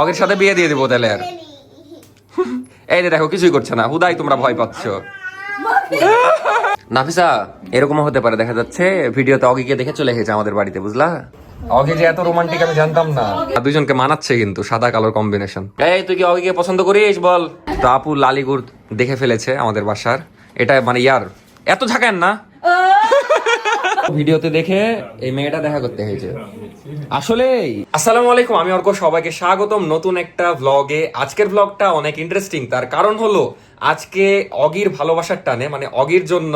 অগের সাথে বিয়ে দিয়ে দিবো তাহলে আর। এই যে দেখো, কিছুই করছে না। হুদাই, তোমরা ভয় পাচ্ছ। নাফিসা, এরকমও হতে পারে, দেখা যাচ্ছে ভিডিওতে অগিকে দেখে চলে এসেছে আমাদের বাড়িতে, বুঝলা? অগি যে এত রোমান্টিক আমি জানতাম না। আর দুইজনকে মানাচ্ছে কিন্তু, সাদা কালোর কম্বিনেশন এই, তুই কি অগিকে পছন্দ করিস, বল? তো আপু লালিগুড় দেখে ফেলেছে আমাদের বাসার। এটা মানে ইয়ার। এত ঝাঁকান না। ভিডিওতে দেখে এই মেয়েটা দেখা করতে হয়েছে আসলে আসসালামু আলাইকুম, আমি অর্ক, সবাইকে স্বাগতম নতুন একটা ভ্লগে আজকের ভ্লগটা অনেক ইন্টারেস্টিং তার কারণ হলো আজকে অগির ভালোবাসার টানে মানে অগির জন্য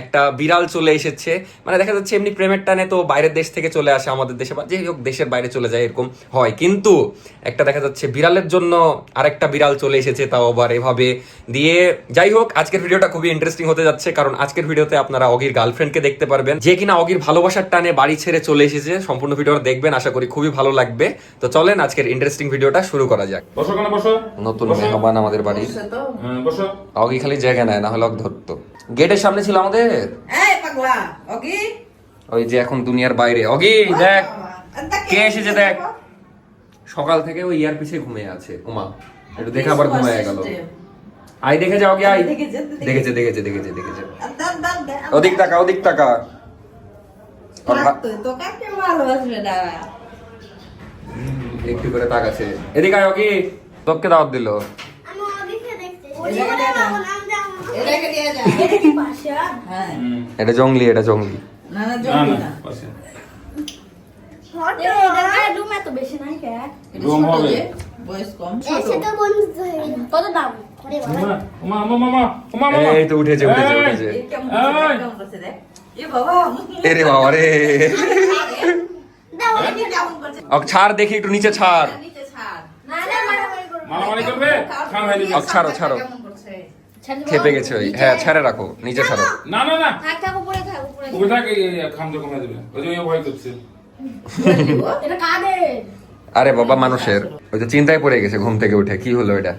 একটা বিড়াল চলে এসেছে। মানে দেখা যাচ্ছে এমনি প্রেমের টানে তো বাইরের দেশ থেকে চলে আসে আমাদের দেশে বা যে হোক দেশের বাইরে চলে যায় এরকম হয়। কিন্তু একটা দেখা যাচ্ছে বিড়ালের জন্য আরেকটা বিড়াল চলে এসেছে তাও আবার এভাবে দিয়ে। যাই হোক আজকের ভিডিওটা খুবই ইন্টারেস্টিং হতে যাচ্ছে কারণ আজকের ভিডিওতে আপনারা অগির গার্লফ্রেন্ডকে দেখতে পারবেন যে কিনা অগির ভালোবাসার টানে বাড়ি ছেড়ে চলে এসেছে। সম্পূর্ণ ভিডিওটা দেখবেন আশা করি খুবই ভালো লাগবে। তো চলেন আজকের ইন্টারেস্টিং ভিডিওটা শুরু করা যাক। বসো কেন বসো। নতুন মেহমান আমাদের বাড়ির। হ্যাঁ, বসো। অগি খালি জায়গা নেয় না হলে অগ ধরতো। গেটের সামনে ছিল আমাদের? এই পাগলা ওকে ওই যে এখন দুনিয়ার বাইরে। অগি দেখ। কে এসেছে দেখ? সকাল থেকে ওই ইয়ার পিছে ঘুমিয়ে আছে উমা একটু দেখে আবার ঘুমিয়ে গেল। আই দেখে যাও গিয়ে আই দেখেছে, দেখেছে দেখেছে দেখেছে। ওদিক টাকা ওদিক টাকা ওর ভা- তুই তো কাকে ভালোবাসবে না একটু করে তাকাছে এদিক আয় ওকে তোকে দাওয়াত দিল। এটা জঙ্গলি এটা জঙ্গলি। তো উঠেছে এরে বাবা রে ছাড় দেখি একটু নিচে ছাড়। মারামারি করবে? ছাড় হয়ে ছাড়ো? খেপে গেছে ওই হ্যাঁ ছেড়ে রাখো নিচে ছাড়ো না, না, না। থাক, থাক, উপরে থাক, উপরে উপরে থাক, এই, এই, খাম যখন হয়ে যাবে। ওই যে ভয় করছে। এটা কাদের? আরে বাবা মানুষের ওই তো চিন্তায় পড়ে গেছে ঘুম থেকে উঠে কি হলো এটা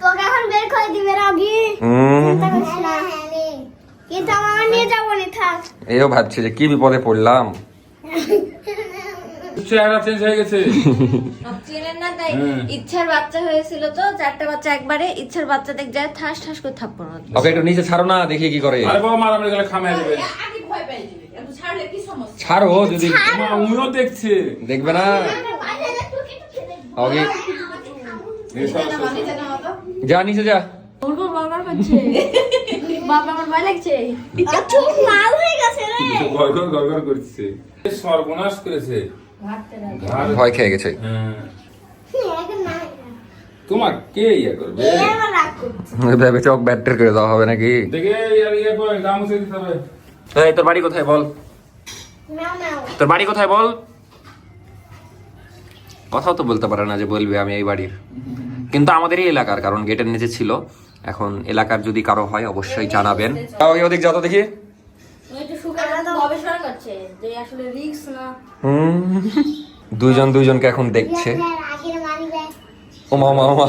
তোকে এখন বের করে দিবে রাগি। উম, চিন্তা করিস না। কিন্তু আমার নিয়ে যাব না, থাক। এও ভাবছি যে কি বিপদে পড়লাম চেহারা চেঞ্জ হয়ে গেছে। চেনেন না তাই ইচ্ছার বাচ্চা হয়েছিল তো চারটা বাচ্চা একবারে ইচ্ছার বাচ্চা দেখ যায় ঠাস ঠাস করে থাপ্পড় ওকে একটু নিচে ছাড়ো না দেখি কি করে। আরে বাবা মারামারি গেলে খাম হয়ে যাবে আগে ভয় পেয়ে যাবে একটু ছাড়লে কি সমস্যা? ছাড়ো যদি উমিও দেখছে। দেখবে না। ওকে। নিচে যা নিচে যা। বাবা, বাবা, আমার ভয় লাগছে। আচ্ছা, লাল হয়ে গেছে রে। গড়গড় গড়গড় করছে। সর্বনাশ করেছে। ভয় খেয়ে গেছে। তোমার কে ইয়ে করবে? ব্যাটার করে দেওয়া হবে নাকি? ইয়ে এই তোর বাড়ি কোথায় বল। তোর বাড়ি কোথায় বল? কথাও তো বলতে পারে না যে বলবে আমি এই বাড়ির। কিন্তু আমাদেরই এলাকার কারণ গেটের নিচে ছিল। এখন এলাকার যদি কারও হয় অবশ্যই জানাবেন। ওদিক যাও তো দেখি। দুজন দুজনকে এখন দেখছে। ও মা মা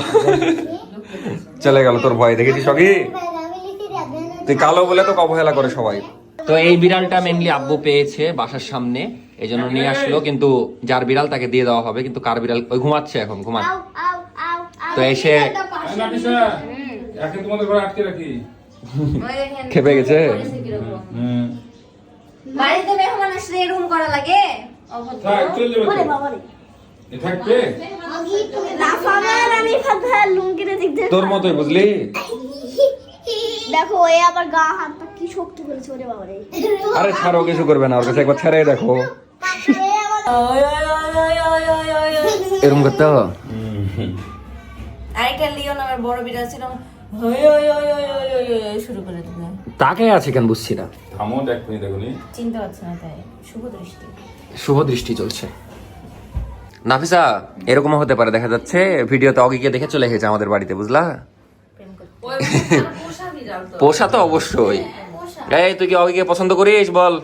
চলে গেল তোর ভয়। দেখেছি সবই তুই কালো বলে তো অবহেলা করে সবাই। তো এই বিড়ালটা মেনলি আব্বু পেয়েছে বাসার সামনে। এই জন্য নিয়ে আসলো কিন্তু যার বিড়াল তাকে দিয়ে দেওয়া হবে। কিন্তু কার বিড়াল? ওই ঘুমাচ্ছে এখন ঘুমা। তো এসে খেপে গেছে। বাড়িতে মেহমান আসলে এরকম করা লাগে? থাক, চলে যাবে তো। বাবা এ থাকবে? আমি কথা লুঙ্গিতে দিক তোর মতোই বুঝলি? দেখো এ আবার গা হাত পা কি শক্তি করেছে ওরে বাবা রে। আরে ছাড়ো কিছু করবে না ওর কাছে একবার ছেড়ে দেখো। এরকম করতে হবে? আরেকটা লিও নামের বড় বিড়াল ছিল তাকে আছে কেন বুঝছি না শুভ দৃষ্টি চলছে নাফিসা এরকম হতে পারে দেখা যাচ্ছে ভিডিওতে অগিকে দেখে চলে এসেছে আমাদের বাড়িতে বুঝলা পোষা তো অবশ্যই এই তুই কি অগিকে পছন্দ করিস বল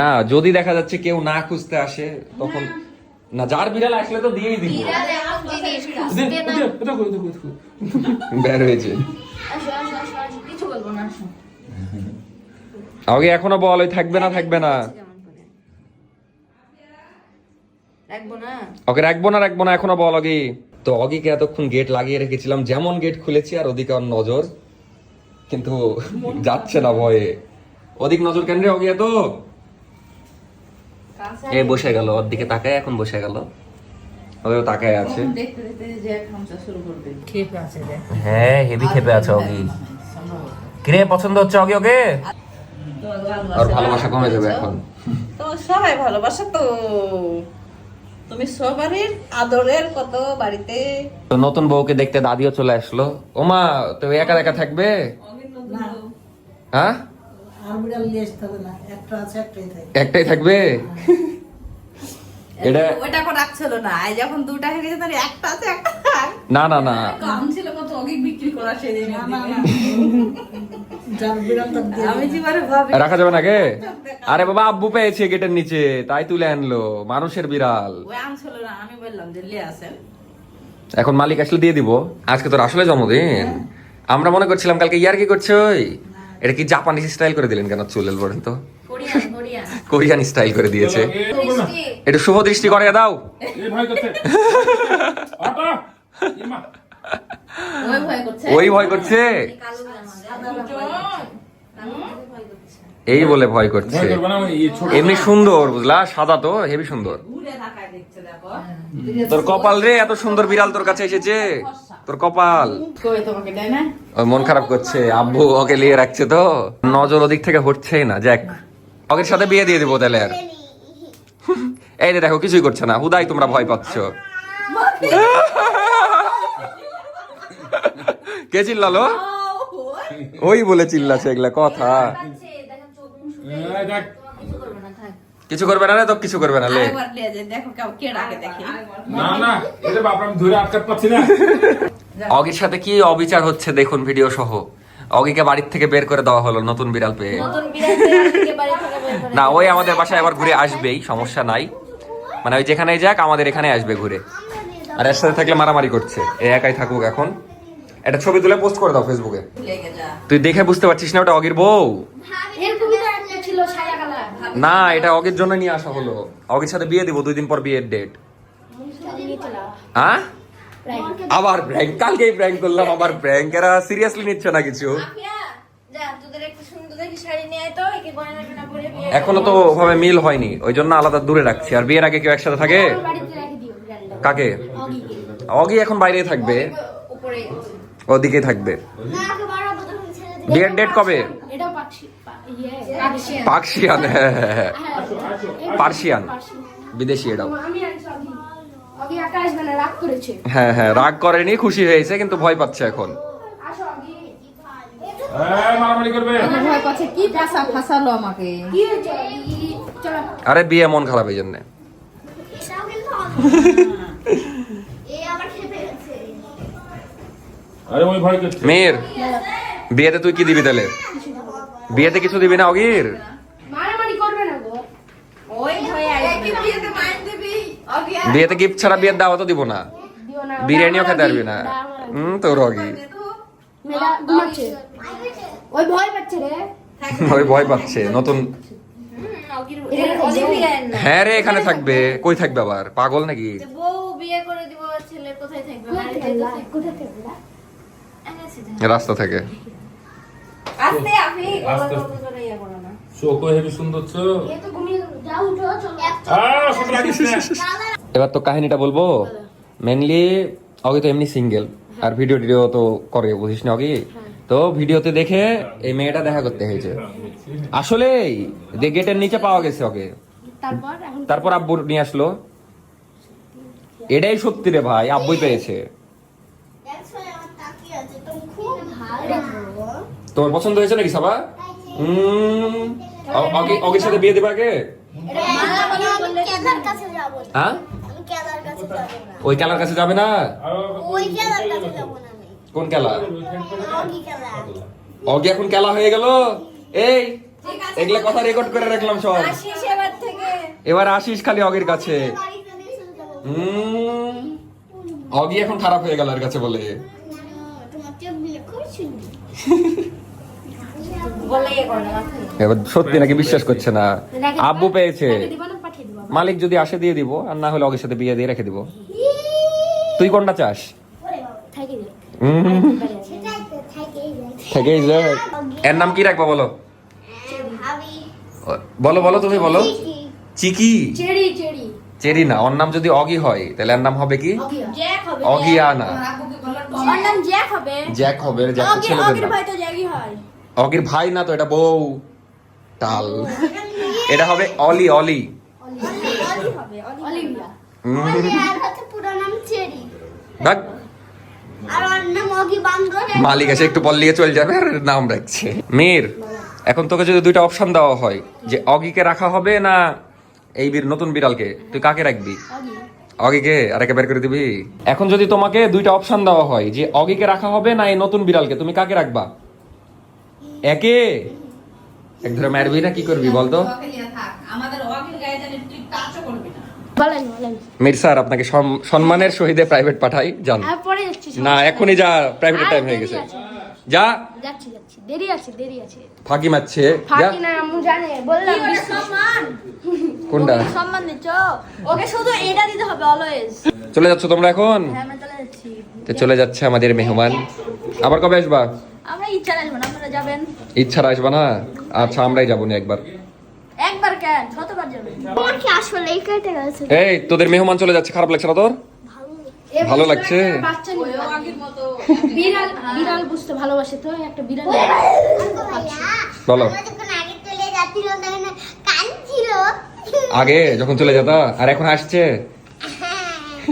হ্যাঁ যদি দেখা যাচ্ছে কেউ না খুঁজতে আসে তখন না যার বিড়াল আসলে তো দিয়েই দিব। বের হয়েছে আগে এখনও বল ওই থাকবে না থাকবে না ওকে রাখব না রাখব না এখনও বল অগি তো অগিকে এতক্ষণ গেট লাগিয়ে রেখেছিলাম যেমন গেট খুলেছি আর ওদিকে ওর নজর কিন্তু যাচ্ছে না ভয়ে ওদিক নজর কেন রে অগি এত এ বসে গেল ওর দিকে তাকায় এখন বসে গেল। ওও তাকায় আছে। দেখতে দেখতে যে খামচা শুরু করবে? খেপে আছে হ্যাঁ হেভি খেপে আছে অগি। কিরে পছন্দ হচ্ছে অগি ওকে? আর ভালোবাসা কমে যাবে এখন। তো সবাই ভালোবাসা তো। তুমি সবারই আদরের কত বাড়িতে। তো নতুন বউকে দেখতে দাদিও চলে আসলো। ওমা তো একা একা থাকবে? হ্যাঁ? আর নিয়ে আসতে হবে না একটা আছে একটাই থাকে একটাই থাকবে? এটা ওইটা করে রাখছিল না আজ যখন দুটা হয়ে গেছে তাহলে একটা আছে একটা না না না। কাম ছিল কত অগি বিক্রি করা সেদিন না না না। যার বিড়ালটা দিয়ে আমি জীবনে ভাবি রাখা যাবে নাকি আরে বাবা আব্বু পেয়েছে গেটের নিচে তাই তুলে আনলো মানুষের বিড়াল। ওই আনছিল না আমি বললাম যে এখন মালিক আসলে দিয়ে দিব। আজকে তোর আসলে জন্মদিন। আমরা মনে করছিলাম কালকে ইয়ার কি করছে ওই? এটা কি জাপানিজ স্টাইল করে দিলেন কেন চুলের বলেন তো কোরিয়ান স্টাইল করে দিয়েছে এটা একটু শুভ দৃষ্টি করে দাও এ ভয় করছে ওই ভয় করছে এই বলে ভয় করছে। এমনি সুন্দর বুঝলা? সাদা তো হেভি সুন্দর। দেখো। তোর কপাল রে এত সুন্দর বিড়াল তোর কাছে এসেছে। তোর কপাল। মন খারাপ করছে। আব্বু ওকে নিয়ে রাখছে তো। নজর ওদিক থেকে হচ্ছেই না যাক। ওকে সাথে বিয়ে দিয়ে দিবো তাহলে আর। এই দেখো কিছুই করছে না। হুদাই তোমরা ভয় পাচ্ছ। কে চিল্লালো? ওই বলে চিল্লাছে এগুলা কথা। কিছু করবে না থাক। কিছু করবে না রে তো কিছু করবে না লে। আরেকবার লিয়ে যে দেখো কেউ কে ডাকে দেখি। না না এটা বাপ আমি ধরে আটকাতে পারছি না। অগির সাথে কি অবিচার হচ্ছে দেখুন ভিডিও সহ? অগিকে বাড়ির থেকে বের করে দেওয়া হলো নতুন বিড়াল পেয়ে। নতুন বিড়াল পেয়ে আজকে বাড়ি থেকে বের করে না ওই আমাদের বাসায় আবার ঘুরে আসবেই সমস্যা নাই। মানে ওই যেখানেই যাক আমাদের এখানে আসবে ঘুরে। আর এর সাথে থাকলে মারামারি করছে এ একাই থাকুক এখন। একটা ছবি তুলে পোস্ট করে দাও ফেসবুকে তুই দেখে বুঝতে পারছিস না ওটা অগির বউ এরকমই তো একটা ছিল সাদা কালার না এটা অগির জন্য নিয়ে আসা হলো। অগের সাথে বিয়ে দিব দুই দিন পর বিয়ের ডেট হ্যাঁ? আবার প্র্যাঙ্ক কালকেই প্র্যাঙ্ক করলাম আবার প্র্যাঙ্ক এরা সিরিয়াসলি নিচ্ছে না কিছু। এখনও তো ওভাবে মিল হয়নি ওই জন্য আলাদা দূরে রাখছি। আর বিয়ের আগে কেউ একসাথে থাকে? কাকে? অগি এখন বাইরেই থাকবে। ওদিকেই থাকবে। বিয়ের ডেট কবে? পার্সিয়ান। পার্সিয়ান হ্যাঁ হ্যাঁ হ্যাঁ পার্সিয়ান পার্সিয়ান। বিদেশি এটাও। আমি আনছি অগি অগি একা আসবে না রাগ করেছে। হ্যাঁ হ্যাঁ রাগ করেনি খুশি হয়েছে কিন্তু ভয় পাচ্ছে এখন। আসো অগি এই মারামারি করবে। ভয় করছে কি ফাঁসা ফাঁসালো আমাকে? কি হয়েছে অগি? চলো। আরে বিয়ে মন খারাপ এই জন্য। এটাও কিন্তু অগি। এ আবার খেপে গেছে। আরে ওই ভয় করছে। মেয়ের বিয়েতে তুই কি দিবি তাহলে? বিয়েতে কিছু দিবি না অগির? মারামারি করবে না গো। ওই ভয়ে বিয়েতে মাইন দিবি? বিয়েতে গিফট ছাড়া বিয়ের দাওয়াতও দিব না। না বিরিয়ানিও খেতে পারবি না। হুম তোর অগি। ওই ভয় পাচ্ছে রে। ওই ভয় পাচ্ছে নতুন। হ্যাঁ রে এখানে থাকবে। কই থাকবে আবার? পাগল নাকি? তো। রাস্তা থেকে। আস্তে আফি আস্তে। করে ইয়ে চোখও হেবি সুন্দর তো এবার তো কাহিনীটা বলব? মেনলি অগি তো এমনি সিঙ্গেল আর ভিডিও টিডিও তো করে বুঝিস না অগি? তো ভিডিওতে দেখে এই মেয়েটা দেখা করতে হয়েছে। আসলে যে গেটের নিচে পাওয়া গেছে ওকে। তারপর? আব্বু নিয়ে আসলো। এটাই সত্যি রে ভাই আব্বুই পেয়েছে। তোমার পছন্দ হয়েছে নাকি সাবা? অগির সাথে বিয়ে দেবে আগে? কেদার কাছে যাব। হ্যাঁ? ওই খেলার কাছে যাবে না? ওই কেদার কাছে যাব? না আমি। কোন খেলা অগি এখন খেলা হয়ে গেল? এই এগুলা কথা রেকর্ড করে রাখলাম সব। এবার থেকে। আসিস খালি অগির কাছে। অগি এখন খারাপ হয়ে গেল এর কাছে বলে। এবার সত্যি নাকি বিশ্বাস করছে না? আব্বু পেয়েছে। দিবা না পাঠিয়ে দিবা মালিক যদি আসে দিয়ে দিব আর না হলে অগের সাথে বিয়ে দিয়ে রেখে দিব। তুই কোনটা চাস? থেকেই যাক। এর নাম কি রাখব বলো? বলো বলো তুমি বলো। চিকি। Cherry cherry. চেরি না ওর নাম যদি অগি হয় তাহলে এর নাম হবে কি? জ্যাক হবে। অগিয়ানা। জ্যাক হবে। জ্যাক হবে জ্যাক ছেলেদের নাম। অগির ভাই না তো, এটা বউ। টাল। এটা হবে অলি অলি। মালিক এসে একটু বল দিয়ে চলে যাবে নাম রাখছে। মীর, এখন তোকে যদি দুইটা অপশন দেওয়া হয়, যে অগিকে রাখা হবে না এই বীর, নতুন বিড়ালকে, তুই কাকে রাখবি? অগিকে আর একে বের করে দিবি? এখন যদি তোমাকে দুইটা অপশন দেওয়া হয়, যে অগিকে রাখা হবে না এই নতুন বিড়ালকে, তুমি কাকে রাখবা? একে? এক ধরে মারবি না কি করবি বলতো? আমাদের অগির গায়ে জানি তুই টাচও করবি না বলেন বলেন। মির স্যার আপনাকে সম্মানের সহিতে প্রাইভেট পাঠাই যান। আর পরে যাচ্ছি না এখনই যা প্রাইভেটের টাইম হয়ে গেছে। যা। যাচ্ছি যাচ্ছি। দেরি আছে দেরি আছে। ফাঁকি মারছে। যা। ফাঁকি না আম্মু জানে বললাম। সম্মান? কোনটা? সম্মান দিচ্ছ? ওকে শুধু এটা দিতে হবে অলওয়েজ চলে যাচ্ছ তোমরা এখন? হ্যাঁ আমরা চলে যাচ্ছি। তো চলে যাচ্ছে আমাদের মেহমান। আবার কবে আসবা? আমরা ইচ্ছা আসব না আপনারা যাবেন। ইচ্ছার আসবা না? আচ্ছা আমরাই যাব না একবার। একবার কেন? কতবার যাবেন। তোমার কি আসলে এই কেটে গেছে এই তোদের মেহমান চলে যাচ্ছে খারাপ লাগছে না তোর? ভালো লাগছে? বাচ্চা নিয়ে বিড়াল বিড়াল বুঝতে ভালোবাসে তো একটা বিড়াল বলো। আগে যখন চলে যেত আর এখন আসছে?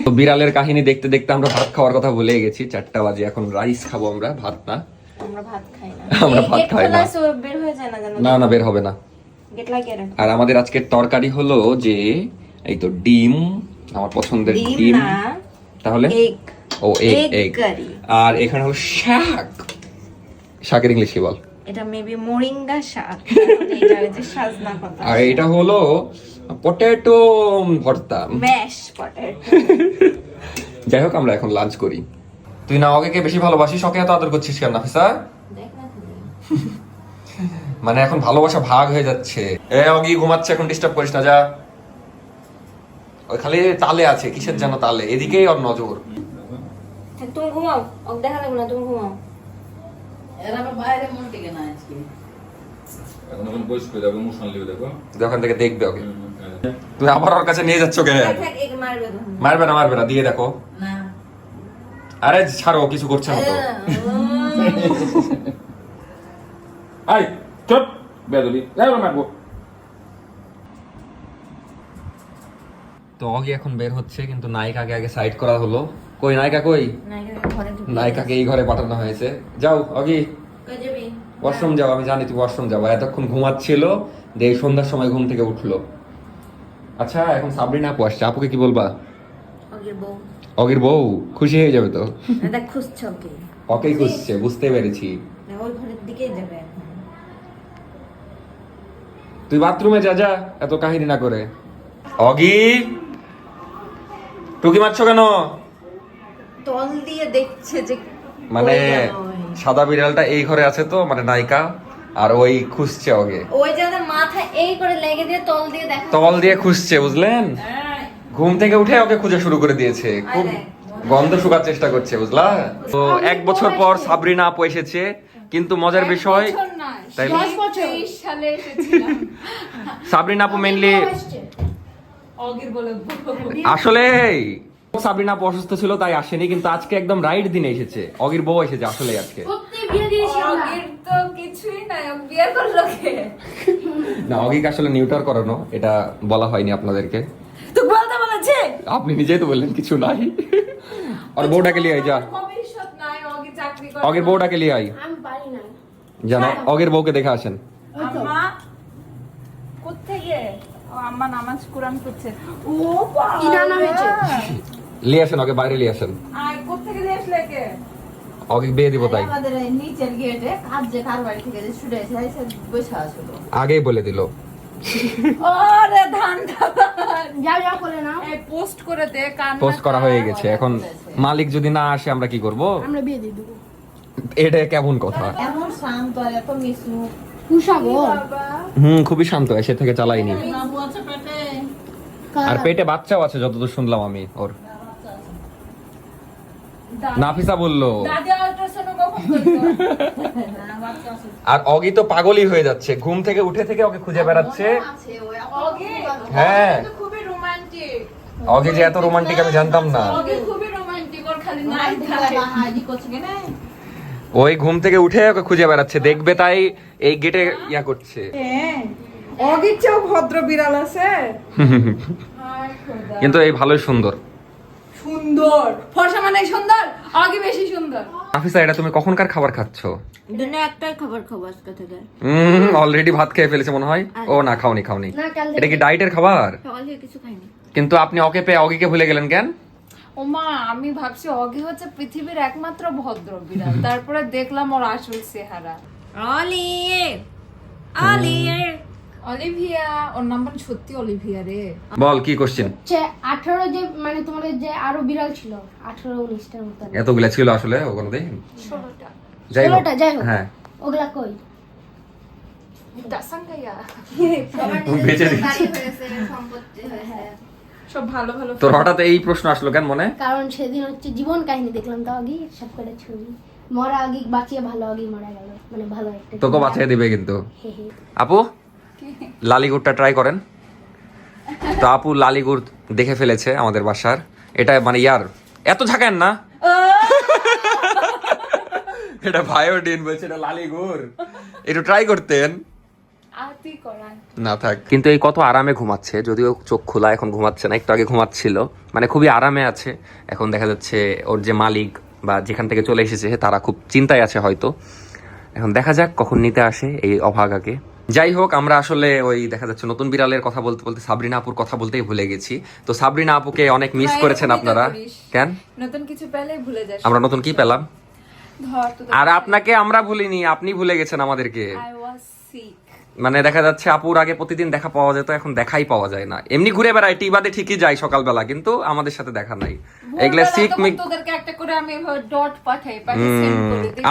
তো বিড়ালের কাহিনী দেখতে দেখতে আমরা ভাত খাওয়ার কথা ভুলে গেছি চারটা বাজে এখন রাইস খাব আমরা ভাত না। আমরা ভাত খাই না। আমরা ভাত খাই না। বের হয়ে যায় না জানো না না বের হবে না। গেট লাগিয়ে আর আমাদের আজকের তরকারি হলো যে এই তো ডিম আমার পছন্দের ডিম তাহলে? এগ ও এগ এগ আর এখানে হলো শাক। শাকের ইংলিশ কি বল? এটা মেবি মোরিঙ্গা শাক। সাজনা পাতা আর এটা হলো পটেটো ভর্তা। ম্যাশ পটেটো যাই হোক আমরা এখন লাঞ্চ করি। তুই না ওকে কে বেশি ভালোবাসিস? ওকে এত আদর করছিস কেন নাফিসা? মানে এখন ভালোবাসা ভাগ হয়ে যাচ্ছে। এ অগি ঘুমাচ্ছে এখন ডিস্টার্ব করিস না যা। ওই খালি তালে আছে কিসের যেন তালে? এদিকেই ওর নজর। তুমি ঘুমাও। ওক দেখা লাগবে না তুমি ঘুমাও। এরা আবার বাইরে মন টিকে না আজকে। এখন থেকে দেখবে ওকে। তুমি আবার ওর কাছে নিয়ে যাচ্ছ কে থাক, থাক, এগ মারবে মারবে না মারবে না দিয়ে দেখো। না আরে ছাড়ো কিছু করছে না তো। আই চুপ বেদবি যাই মারবো। তো অগি এখন বের হচ্ছে কিন্তু নায়িকাকে আগে সাইড করা হলো। কই নায়িকা কই? নায়িকাকে এই ঘরে পাঠানো হয়েছে। যাও অগি। ওয়াশরুম যাও আমি জানি তুমি ওয়াশরুম যাব এতক্ষণ ঘুমাচ্ছিল দিয়ে এই সন্ধ্যার সময় ঘুম থেকে উঠল। আচ্ছা এখন সাবরিনা আপু আসছে। আপুকে কি বলবা? অগির বউ খুশি হয়ে যাবে তো? দেখ খুঁজছে ওকে ওকেই খুঁজছে। বুঝতে পেরেছি। ওই ঘরের দিকেই যাবে তুই বাথরুমে যা যা এত কাহিনী না করে। অগি টুকি মারছো কেন? তল দিয়ে দেখছে যে মানে। সাদা বিড়ালটা এই ঘরে আছে তো মানে নায়িকা আর ওই খুঁজছে ওকে ওই যে মাথা এই করে লেগে দিয়ে তল দিয়ে দেখা। তল দিয়ে খুঁজছে বুঝলেন? ঘুম থেকে উঠে ওকে খুঁজে শুরু করে দিয়েছে। খুব গন্ধ শুকার চেষ্টা করছে বুঝলা? তো এক বছর পর সাবরিনা আপু এসেছে কিন্তু মজার বিষয় তাই সাবরিনা আপু মেনলি আসলে সাবরিনা আপু অসুস্থ ছিল তাই আসেনি কিন্তু আজকে একদম রাইট দিনে এসেছে। অগির বউ এসেছে আসলে আজকে। সত্যি বিয়ে দিয়েছি আমরা অগির তো কিছুই নাই ও বিয়ে করল কে? না অগিকে আসলে নিউটার করানো এটা বলা হয়নি আপনাদেরকে। বলতে বলেছে? আপনি নিজেই তো বললেন কিছু নাই। আর বউটাকে নিয়ে আই যা। ভবিষ্যৎ নাই অগি চাকরি করে অগের বউটাকে লিয়ে আই আমি পারি জানো অগের বউকে দেখে আসেন। আম্মা। কোত্থেকে? আম্মা নামাজ কোরআন করছে ও কি রান্না হয়েছে? লিয়ে আসেন ওকে বাইরে লিয়ে আসেন। আয় কোত্থেকে দিয়ে আসলে কে ওকে বিয়ে দিব তাই। আমাদের নিচের গেটে কাজ যে কার বাড়ি থেকে যে ছুটে এসে এসে বসে আসলো আগেই বলে দিল। ওরে ধান যাও যাও করে নাও। এই পোস্ট করে দে কান পোস্ট করা হয়ে গেছে। এখন মালিক যদি না আসে আমরা কি করব? আমরা বিয়ে দিয়ে দেবো। এটা কেমন কথা? এমন শান্ত আর এত মিশুক। কুসাগর হুম খুবই শান্ত এসে থেকে চালাইনি। বাবু আছে পেটে। আর পেটে বাচ্চাও আছে যতদূর শুনলাম আমি ওর। নাফিসা বলল। আর অগি তো পাগলই হয়ে যাচ্ছে। ঘুম থেকে উঠে থেকে ওকে খুঁজে বেড়াচ্ছে। হ্যাঁ। অগি যে এত রোমান্টিক আমি জানতাম না। ওকে খুবই রোমান্টিক ওর খালি নাই থাকে। ওই ঘুম থেকে উঠে ওকে খুঁজে বেড়াচ্ছে। দেখবে তাই এই গেটে ইয়া করছে। হ্যাঁ। অগির চেয়েও ভদ্র বিড়াল আছে। কিন্তু এই ভালোই সুন্দর। সুন্দর। ফর্সা মানে সুন্দর অগি বেশি সুন্দর। নাফিসা এটা তুমি কখনকার খাবার খাচ্ছ? দিনে একটাই খাবার খাব আজকে থেকে। অলরেডি ভাত খেয়ে ফেলেছে মনে হয়? ও না খাওনি খাওনি। এটা কি ডাইটের খাবার? সকাল থেকে কিছু খাইনি। কিন্তু আপনি ওকে পেয়ে অগিকে ভুলে গেলেন কেন? ওমা আমি ভাবছি অগি হচ্ছে পৃথিবীর একমাত্র ভদ্র বিড়াল। তারপরে দেখলাম ওর আসল চেহারা। অলি অলি অলিভিয়া ওর নাম্বার সত্যি অলিভিয়া রে। বল কি কোশ্চেন হচ্ছে আঠারো যে মানে তোমাদের যে আরও বিড়াল ছিল আঠারো উনিশটার মতো। এতগুলা ছিল আসলে ওগুলো দিন ষোলোটা। যাই হোক যাই হোক। হ্যাঁ। ওগুলা কই? দাসাঙ্গাইয়া বেঁচে দিচ্ছি। বাড়ি হয়েছে সম্পত্তি হয়েছে। সব ভালো ভালো তোর হঠাৎ এই প্রশ্ন আসলো কেন মনে? কারণ সেদিন হচ্ছে জীবন কাহিনী দেখলাম তো আগে সব করে ছবি। মরা আগে বাঁচিয়ে ভালো আগে মারা গেল। মানে ভালো একটা তোকে বাঁচিয়ে দিবে কিন্তু। আপু? লালিগুড়টা ট্রাই করেন। তো আপু লালিগুড় দেখে ফেলেছে আমাদের বাসার। এটা মানে ইয়ার। এত ঝাঁকেন না। এটা ভায়োডিন বলছে এটা লালিগুড়। একটু ট্রাই করতেন। না থাক। কিন্তু এই কত আরামে ঘুমাচ্ছে যদিও চোখ খোলা এখন ঘুমাচ্ছে না একটু আগে ঘুমাচ্ছিল। মানে খুবই আরামে আছে। এখন দেখা যাচ্ছে ওর যে মালিক বা যেখান থেকে চলে এসেছে তারা খুব চিন্তায় আছে হয়তো। এখন দেখা যাক কখন নিতে আসে এই অভাগাকে। যাই হোক আমরা আসলে ওই দেখা যাচ্ছে নতুন বিড়ালের কথা বলতে বলতে সাবরিনা আপুর কথা বলতেই ভুলে গেছি। তো সাবরিনা আপুকে অনেক মিস করেছেন আপনারা। কেন? নতুন কিছু পেলেই ভুলে যাস। আমরা নতুন কি পেলাম? আর আপনাকে আমরা ভুলিনি আপনি ভুলে গেছেন আমাদেরকে। মানে দেখা যাচ্ছে আপুর আগে প্রতিদিন দেখা পাওয়া যেত এখন দেখাই পাওয়া যায় না। এমনি ঘুরে বেড়ায় টি বাদে ঠিকই যায় সকালবেলা কিন্তু আমাদের সাথে দেখা নাই। এগুলা সিক মিক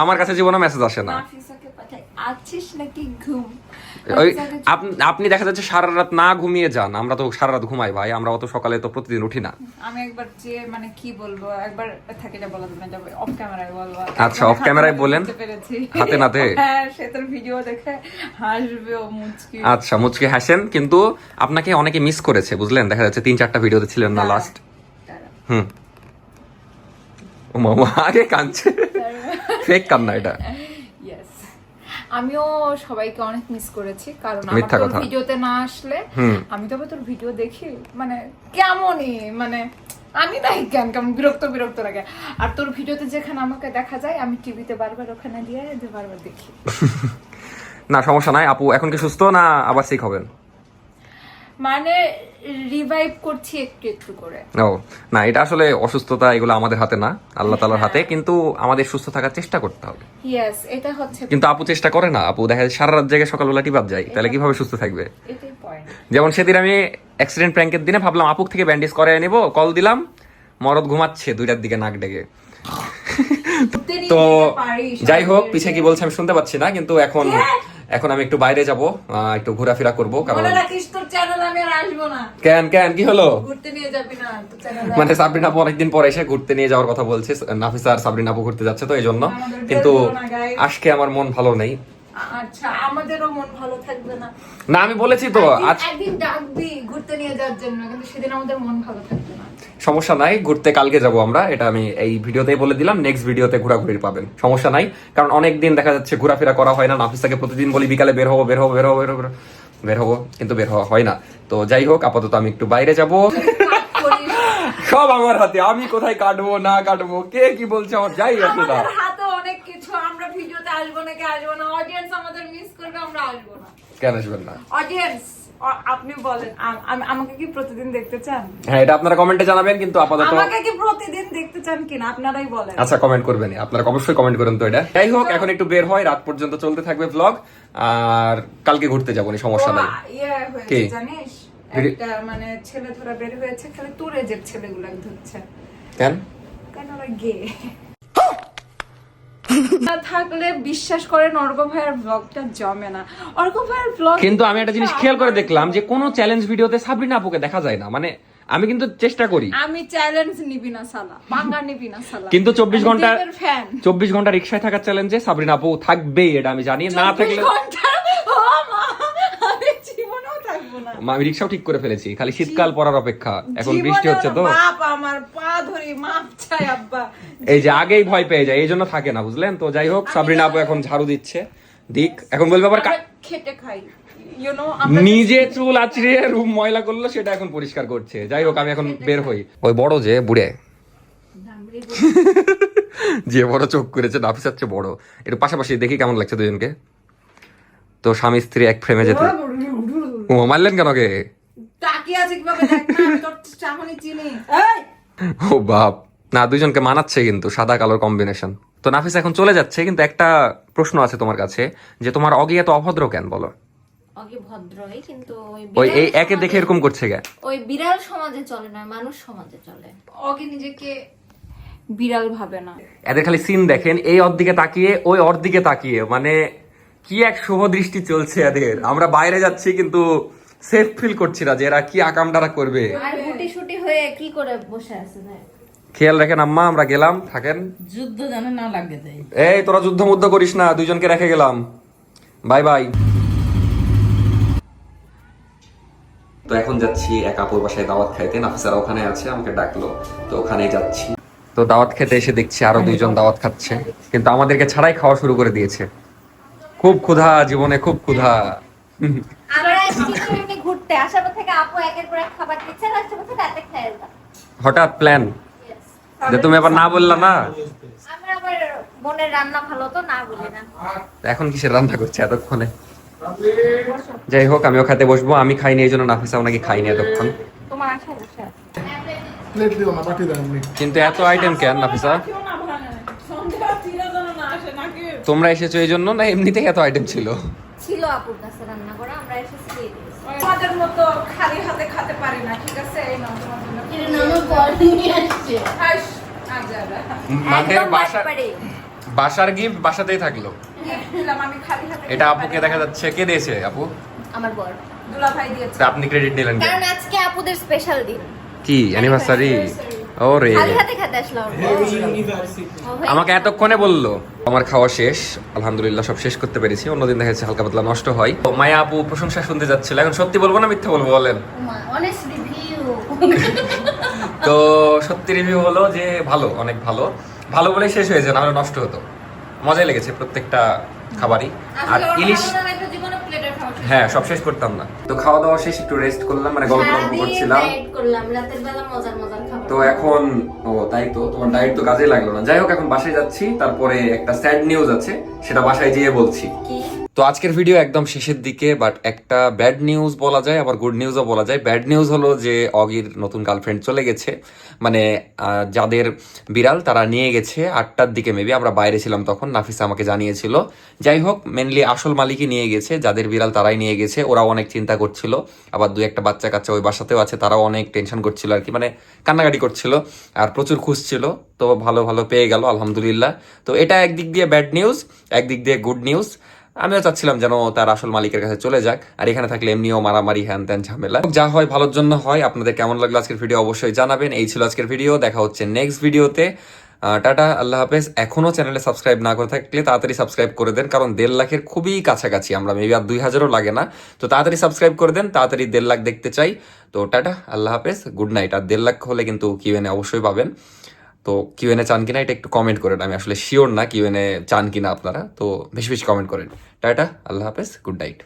আমার কাছে জীবনে মেসেজ আসে না। আছিস নাকি? ঘুম। ওই আপনি দেখা যাচ্ছে সারা রাত না ঘুমিয়ে যান। আমরা তো সারা রাত ঘুমাই ভাই আমরা অত সকালে তো প্রতিদিন উঠি না। আমি একবার যে মানে কি বলব একবার থাকে এটা বলা যাবে না অফ ক্যামেরায় বলব। আচ্ছা, off camera য় বলেন? হাতে নাতে? হ্যাঁ সে তোর ভিডিও দেখে হাসবে ও মুচকি। আচ্ছা মুচকে হাসেন কিন্তু আপনাকে অনেকে মিস করেছে বুঝলেন? দেখা যাচ্ছে তিন চারটা ভিডিওতে ছিলেন না লাস্ট হুম। ও মামা আগে কাঁদছে। ফেক কান্না এটা। আমিও সবাইকে অনেক মিস করেছি কারণ আমার তোর ভিডিওতে না আসলে আমি তবে তোর ভিডিও দেখি মানে কেমনই মানে আমি তাই কেন কেমন বিরক্ত বিরক্ত লাগে। আর তোর ভিডিওতে যেখানে আমাকে দেখা যায় আমি টিভিতে বারবার ওখানে দিয়ে দিয়ে বারবার দেখি। না সমস্যা নাই। আপু এখন কি সুস্থ না আবার ঠিক হবেন? মানে রিভাইভ করছি একটু একটু করে। ও না এটা আসলে অসুস্থতা এগুলো আমাদের হাতে না আল্লাহ তালার হাতে কিন্তু আমাদের সুস্থ থাকার চেষ্টা করতে হবে। ইয়েস এটা হচ্ছে কিন্তু আপু চেষ্টা করে না আপু দেখা যায় সারা রাত জায়গায় সকালবেলা টিপাত যায় তাহলে কীভাবে সুস্থ থাকবে? যেমন সেদিন আমি অ্যাক্সিডেন্ট প্র্যাঙ্কের দিনে ভাবলাম আপুক থেকে ব্যান্ডেজ করে নেব কল দিলাম মরদ ঘুমাচ্ছে দুইটার দিকে নাক ডেকে। তো যাই হোক পিছে কি বলছে আমি শুনতে পাচ্ছি না কিন্তু এখন এখন আমি একটু বাইরে যাব একটু ঘোরাফেরা করব কারণ রাখিস তোর চ্যানেল আমি আর আসব না। কেন কেন কি হলো? ঘুরতে নিয়ে যাবি না তোর চ্যানেল মানে সাবরিন আপু অনেকদিন পরে এসে ঘুরতে নিয়ে যাওয়ার কথা বলছে নাফিসা আর সাবরিন আপু ঘুরতে যাচ্ছে তো এই জন্য। কিন্তু। আজকে আমার মন ভালো নেই। আচ্ছা আমাদেরও মন ভালো থাকবে না। না আমি বলেছি তো একদিন- আজ একদিন ডাকবি ঘুরতে নিয়ে যাওয়ার জন্য কিন্তু সেদিন আমাদের মন ভালো থাকবে না। সমস্যা নাই ঘুরতে কালকে যাব আমরা এটা আমি এই ভিডিওতেই বলে দিলাম নেক্সট ভিডিওতে ঘোরাঘুরি পাবেন সমস্যা নাই কারণ অনেক দিন দেখা যাচ্ছে ঘোরাফেরা করা হয় না নাফিসাকে প্রতিদিন বলি বিকালে বের হব বের হব বের হব বের হব বের হব কিন্তু বের হওয়া হয় না। তো যাই হোক আপাতত আমি একটু বাইরে যাব। সব আমার হাতে আমি কোথায় কাটবো না কাটবো কে কি বলছে আমার যাই আসে না। অনেক কিছু আমরা ভিডিওতে আসব নাকি আসব না? অডিয়েন্স আমাদের মিস করবে আমরা আসব না। কেন আসবেন না? অডিয়েন্স আপনি বলেন আম- আম- আমাকে কি প্রতিদিন দেখতে চান? হ্যাঁ এটা আপনারা কমেন্টে জানাবেন কিন্তু আপাতত আমাকে কি প্রতিদিন দেখতে চান কিনা? আপনারাই বলেন। আচ্ছা কমেন্ট করবেন আপনারা অবশ্যই কমেন্ট করেন তো এটা। যাই হোক এখন একটু বের হয় রাত পর্যন্ত চলতে থাকবে ব্লগ আর কালকে ঘুরতে যাব নি সমস্যা নাই। ইয়ে হয়েছে কি? জানিস? একটা মানে ছেলে ধরা বের হয়েছে খালি তোর এজের ছেলেগুলো ধরছে। কেন? কেন ওরা গে? না থাকলে বিশ্বাস করেন অর্ক ভাইয়ের ব্লগটা জমে না। অর্ক ভাইয়ের ব্লগ কিন্তু আমি একটা জিনিস খেয়াল করে দেখলাম যে কোনো চ্যালেঞ্জ ভিডিওতে সাবরিনা আপুকে দেখা যায় না। মানে আমি কিন্তু চেষ্টা করি। আমি চ্যালেঞ্জ নিবি না সালা বাঙ্গা নিবি না সালা। কিন্তু চব্বিশ ঘণ্টা ফ্যান চব্বিশ ঘণ্টা রিক্সায় থাকার চ্যালেঞ্জে সাবরিনা আপু থাকবেই এটা আমি জানি। না থাকলে ঘণ্টা ও মা আমি জীবনেও থাকব না মা, আমি রিক্সাও ঠিক করে ফেলেছি খালি শীতকাল পড়ার অপেক্ষা। এখন বৃষ্টি হচ্ছে তো। বাপ আমার পা ধরে মাপ চাই আব্বা। এই যে আগেই ভয় পেয়ে যায় এই জন্য থাকে না বুঝলেন? তো যাই হোক সাবরিনা আপু এখন ঝাড়ু দিচ্ছে। দিক এখন বলবে আবার খেটে খাই। নিজে চুল আছড়িয়ে রুম ময়লা করল সেটা এখন পরিষ্কার করছে। যাই হোক আমি এখন বের হই। ওই বড় যে বুড়ে। যে বড় চোখ করেছে নাফিসার চেয়ে বড়। একটু পাশাপাশি দেখি কেমন লাগছে দুজনকে। তো স্বামী স্ত্রী এক ফ্রেমে যেতে। ও মারলেন কেন কে? তাকিয়ে আছে কীভাবে? দেখ না আমি তোর চাহনি চিনি। ও বাপ না দুইজনকে মানাচ্ছে কিন্তু সাদা কালোর কম্বিনেশন তো নাফিস এখন চলে যাচ্ছে কিন্তু একটা প্রশ্ন আছে তোমার কাছে যে তোমার অগি এত অভদ্র কেন বলো? অগে ভদ্রই কিন্তু ওই এই একে দেখে এরকম করছে কে? ওই বিড়াল সমাজে চলে না মানুষ সমাজে চলে। ওকে নিজেকে বিড়াল ভাবে না। এদের খালি সিন দেখেন এই ওর দিকে তাকিয়ে ওই ওর দিকে তাকিয়ে মানে কি এক শুভ দৃষ্টি চলছে এদের? আমরা বাইরে যাচ্ছি কিন্তু সেফ ফিল করছি না যে এরা কি আকামটারা করবে। আর গুটি সুটি হয়ে কি করে বসে আছে খেয়াল রাখেন আম্মা আমরা গেলাম থাকেন। যুদ্ধ যেন না লাগে যায় এই তোরা যুদ্ধ মুদ্ধ করিস না দুইজনকে রেখে গেলাম। Bye bye. তো এখন যাচ্ছি এক আপুর বাসায় দাওয়াত খাইতে। নাফিসারা ওখানে আছে আমাকে ডাকলো। তো ওখানেই যাচ্ছি। তো দাওয়াত খেতে এসে দেখছি আরও দুইজন দাওয়াত খাচ্ছে। কিন্তু আমাদেরকে ছাড়াই খাওয়া শুরু করে দিয়েছে। খুব ক্ষুধা জীবনে খুব ক্ষুধা। আমরা এসেছি তো এমনি ঘুরতে। আসার পর থেকে আপু একের পর এক খাবার দিচ্ছে আর আসার পর থেকে রাতে খেয়ে হঠাৎ প্ল্যান যে তুমি আবার না বললা না? আমরা আবার বোনের রান্না ভালো তো না বলি না। এখন কিসের রান্না করছে এতক্ষণে? যাই হোক আমিও খেতে বসবো। আমি খাইনি এই জন্য নাফিসা ওনাকে খাইনি এতক্ষণ। তোমার আশা কিন্তু এত আইটেম কেন নাফিসা? তোমরা এসেছ এই জন্য না এমনিতেই এত আইটেম ছিল? ছিল আপুর কাছে রান্না করা আমরা এসেছি দিয়ে দিয়েছি। আমাদের মতো খালি হাতে খেতে পারি না ঠিক আছে? এই তোমার জন্য নামে আসছে। হাস আজ আজ মানে বাসা বাসার গিফট বাসাতেই থাকল। দিলাম আমি খালি হাতে এটা আপুকে দেখা যাচ্ছে কে দিয়েছে আপু? আমার বর। দুলা ভাই দিয়েছে আপনি ক্রেডিট নিলেন কেন? কারণ আজকে আপুদের স্পেশাল দিন। কি অ্যানিভার্সারি ওরে। আমাকে এতক্ষণে বলল আমার খাওয়া শেষ আলহামদুলিল্লাহ সব শেষ করতে পেরেছি। অন্যদিন দেখা যাচ্ছে হালকা পাতলা নষ্ট হয়। তো মায়া আপু প্রশংসা শুনতে যাচ্ছিল। এখন সত্যি বলব না মিথ্যা বলব বলেন? তো সত্যি রিভিউ হলো যে ভালো অনেক ভালো। ভালো বলে শেষ হয়েছে নাহলে নষ্ট হতো। মজাই লেগেছে প্রত্যেকটা খাবারই। আর ইলিশ হ্যাঁ সব শেষ করতাম না। তো খাওয়া দাওয়া শেষ একটু রেস্ট করলাম মানে গল্প গল্প করছিলাম। করলাম রাতের বেলা মজার মজার তো এখন, ও, তাই তো, তোমার ডায়েট তো কাজে লাগল না। যাই হোক, এখন বাসায় যাচ্ছি, তারপরে একটা স্যাড নিউজ আছে, সেটা বাসায় যেয়ে বলছি। কি? তো আজকের ভিডিও একদম শেষের দিকে বাট একটা ব্যাড নিউজ বলা যায়, আবার গুড নিউজও বলা যায়। ব্যাড নিউজ হলো যে অগির নতুন গার্লফ্রেন্ড চলে গেছে। মানে যাদের বিড়াল তারা নিয়ে গেছে আটটার দিকে মেবি আমরা বাইরে ছিলাম তখন, নাফিসা আমাকে জানিয়েছিল। যাই হোক মেনলি আসল মালিকই নিয়ে গেছে, যাদের বিড়াল তারাই নিয়ে গেছে ওরা অনেক চিন্তা করছিল। আবার দু একটা বাচ্চা কাচ্চা ওই বাসাতেও আছে, তারাও অনেক টেনশন করছিল আর কি মানে কান্নাকাটি করছিল আর প্রচুর খুঁজছিল তো ভালো ভালো পেয়ে গেল, আলহামদুলিল্লাহ। তো এটা একদিক দিয়ে ব্যাড নিউজ একদিক দিয়ে গুড নিউজ আমিও চাচ্ছিলাম যেন তার আসল মালিকের কাছে চলে যাক, আর এখানে থাকলে এমনিও মারামারি হ্যান ত্যান ঝামেলা। যা হয় ভালোর জন্য হয়। আপনাদের কেমন লাগল আজকের ভিডিও অবশ্যই জানাবেন। এই ছিল আজকের ভিডিও। দেখা হচ্ছে নেক্সট ভিডিওতে। টাটা, আল্লাহ হাফেজ। এখনও চ্যানেলে সাবস্ক্রাইব না করে থাকলে তাড়াতাড়ি সাবস্ক্রাইব করে দেন, কারণ দেড় লাখের খুবই কাছাকাছি আমরা মেবি আর দুই হাজারও লাগে না। তো তাড়াতাড়ি সাবস্ক্রাইব করে দেন, তাড়াতাড়ি দেড় লাখ দেখতে চাই। তো টাটা, আল্লাহ হাফেজ। গুড নাইট আর দেড় লাখ হলে কিন্তু কিউএনএ অবশ্যই পাবেন। তো কিউএনএ চান কিনা এটা একটু কমেন্ট করেন। আমি আসলে শিওর না কিউএনএ চান কিনা আপনারা, তো বেশি বেশি কমেন্ট করেন। টাটা, আল্লাহ হাফেজ গুড নাইট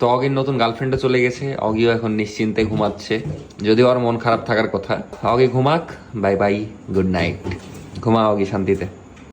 তো অগির নতুন গার্লফ্রেন্ডও চলে গেছে, অগিও এখন নিশ্চিন্তে ঘুমাচ্ছে। যদিও আর মন খারাপ থাকার কথা। অগি ঘুমাক বাই বাই গুড নাইট ঘুমা অগি শান্তিতে।